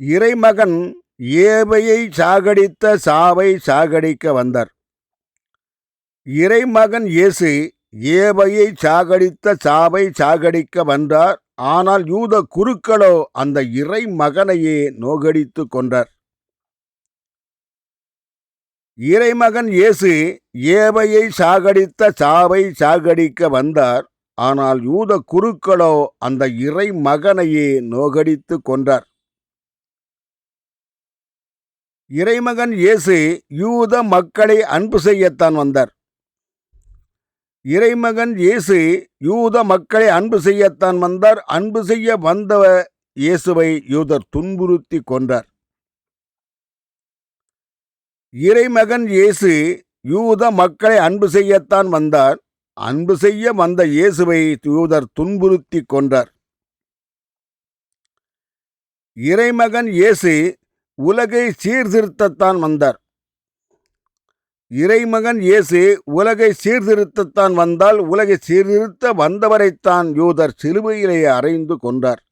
இறைமகன் ஏவையை சாகடித்த சாவை சாகடிக்க வந்தார். இறைமகன் இயேசு ஏவையை சாகடித்த சாவை சாகடிக்க வந்தார். ஆனால் யூத குருக்களோ அந்த இறைமகனையே நோகடித்து கொண்டார். இறைமகன் இயேசு ஏவையை சாகடித்த சாவை சாகடிக்க வந்தார். ஆனால் யூத குருக்களோ அந்த இறைமகனையே நோகடித்து கொண்டார். இறைமகன் இயேசு யூத மக்களை அன்பு செய்யத்தான் வந்தார். இறைமகன் இயேசு யூத மக்களை அன்பு செய்யத்தான் வந்தார். அன்பு செய்ய வந்த இயேசுவை யூதர் துன்புறுத்தி கொன்றார். இறைமகன் இயேசு யூத மக்களை அன்பு செய்யத்தான் வந்தார். அன்பு செய்ய வந்த இயேசுவை யூதர் துன்புறுத்தி கொன்றார். இறைமகன் இயேசு உலகை சீர்திருத்தத்தான் வந்தார். இறைமகன் இயேசு உலகை சீர்திருத்தத்தான் வந்தால் உலகை சீர்திருத்த வந்தவரைத்தான் யூதர் சிலுவையிலேயே அறைந்து கொண்டார்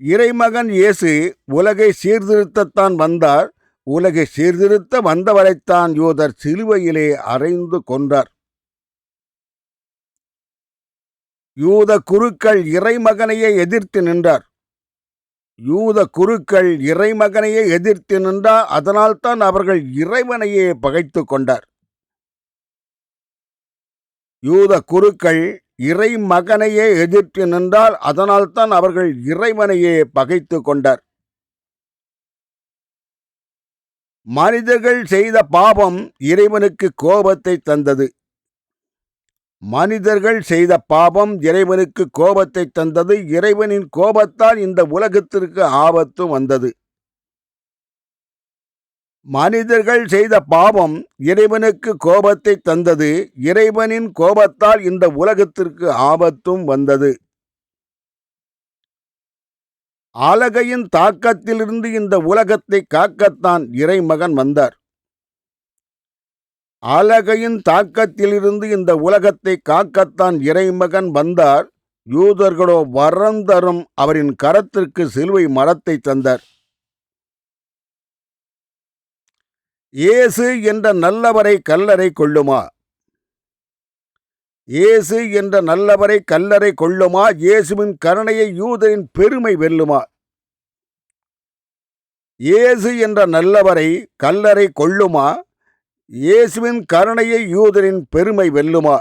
இறைமகன் இயேசு உலகை சீர்திருத்தத்தான் வந்தார் உலகை சீர்திருத்த வந்தவரைத்தான் யூதர் சிலுவையிலே அறைந்து கொண்டார் யூத குருக்கள் இறைமகனையே எதிர்த்து நின்றார். யூத குருக்கள் இறைமகனையே எதிர்த்து நின்றார் அதனால்தான் அவர்கள் இறைவனையே பகைத்து கொண்டார். யூத குருக்கள் இறைமகனையே எதிர்த்து நின்றால் அதனால்தான் அவர்கள் இறைவனையே பகைத்து கொண்டார். மனிதர்கள் செய்த பாவம் இறைவனுக்கு கோபத்தை தந்தது. மனிதர்கள் செய்த பாவம் இறைவனுக்கு கோபத்தை தந்தது. இறைவனின் கோபத்தால் இந்த உலகத்திற்கு ஆபத்து வந்தது. மனிதர்கள் செய்த பாவம் இறைவனுக்கு கோபத்தை தந்தது. இறைவனின் கோபத்தால் இந்த உலகத்திற்கு ஆபத்தும் வந்தது. ஆலகையின் தாக்கத்திலிருந்து இந்த உலகத்தை காக்கத்தான் இறைமகன் வந்தார். அழகையின் தாக்கத்திலிருந்து இந்த உலகத்தை காக்கத்தான் இறைமகன் வந்தார். யூதர்களோ வரம் தரும் அவரின் கரத்திற்கு சிலுவை மரத்தை தந்தார். இயேசு என்ற நல்லவரை கல்லறை கொள்ளுமா? இயேசு என்ற நல்லவரை கல்லறை கொள்ளுமா? இயேசுவின் கருணையை யூதரின் பெருமை வெல்லுமா? இயேசு என்ற நல்லவரை கல்லறை கொள்ளுமா? இயேசுவின் கருணையை யூதரின் பெருமை வெல்லுமா?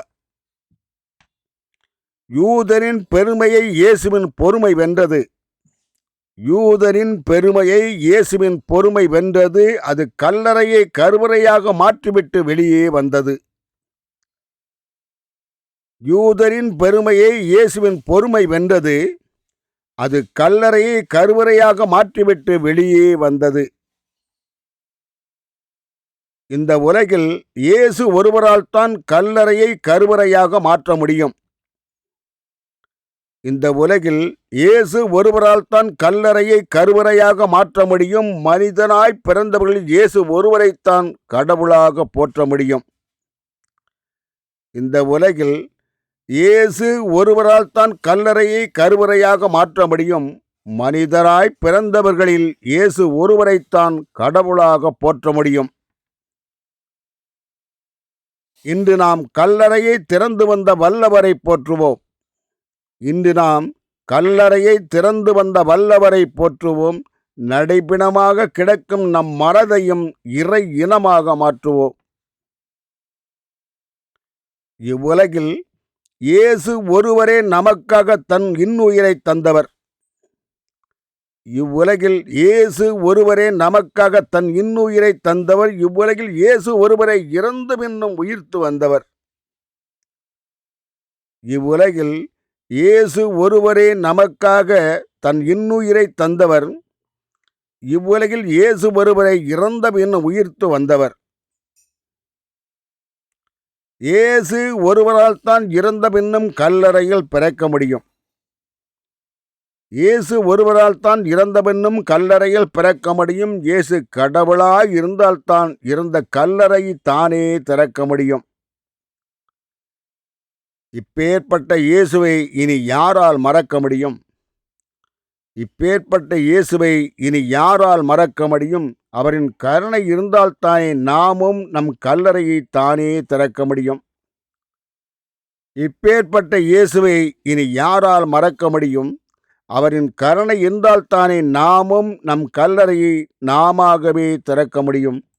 யூதரின் பெருமையை இயேசுவின் பொறுமை வென்றது. யூதரின் பெருமையை இயேசுவின் பொறுமை வென்றது. அது கல்லறையை கருவறையாக மாற்றிவிட்டு வெளியே வந்தது. யூதரின் பெருமையை இயேசுவின் பொறுமை வென்றது. அது கல்லறையை கருவறையாக மாற்றிவிட்டு வெளியே வந்தது. இந்த உலகில் இயேசு ஒருவரால் தான் கல்லறையை கருவறையாக மாற்ற முடியும். இந்த உலகில் இயேசு ஒருவரால் தான் கல்லறையை கருவறையாக மாற்ற முடியும். மனிதனாய் பிறந்தவர்களில் இயேசு ஒருவரைத்தான் கடவுளாக போற்ற முடியும். இந்த உலகில் இயேசு ஒருவரால் தான் கல்லறையை கருவறையாக மாற்ற முடியும். மனிதராய் பிறந்தவர்களில் இயேசு ஒருவரைத்தான் கடவுளாக போற்ற முடியும். இன்று நாம் கல்லறையை திறந்து வந்த வல்லவரை போற்றுவோம். இன்று நாம் கல்லறையை திறந்து வந்த வல்லவரை போற்றுவோம். நடைபிணமாக கிடக்கும் நம் மரதையும் இறை இனமாக மாற்றுவோம். இவ்வுலகில் இயேசு ஒருவரே நமக்காக தன் இன்னுயிரை தந்தவர். இவ்வுலகில் இயேசு ஒருவரே நமக்காக தன் இன்னுயிரை தந்தவர். இவ்வுலகில் இயேசு ஒருவரை இறந்து பின்னும் உயிர்த்து வந்தவர். இவ்வுலகில் இயேசு ஒருவரே நமக்காக தன் இன்னுயிரை தந்தவர். இவ்வுலகில் இயேசு ஒருவரை இறந்த பின்னும் உயிர்த்து வந்தவர். இயேசு ஒருவரால் தான் இறந்த பின்னும் கல்லறையில் பிறக்க முடியும். இயேசு ஒருவரால் தான் இறந்த கல்லறையில் பிறக்க முடியும் இயேசு கடவுளாய் இருந்தால்தான் இருந்த கல்லறை தானே திறக்க முடியும் இப்பேற்பட்ட இயேசுவை இனி யாரால் மறக்க முடியும் இப்பேற்பட்ட இயேசுவை இனி யாரால் மறக்க முடியும் அவரின் கருணை இருந்தால்தானே நாமும் நம் கல்லறையை தானே திறக்க முடியும் இப்பேற்பட்ட இயேசுவை இனி யாரால் மறக்க முடியும் அவரின் கருணை இருந்தால்தானே நாமும் நம் கல்லறையை நாமாகவே திறக்க முடியும்.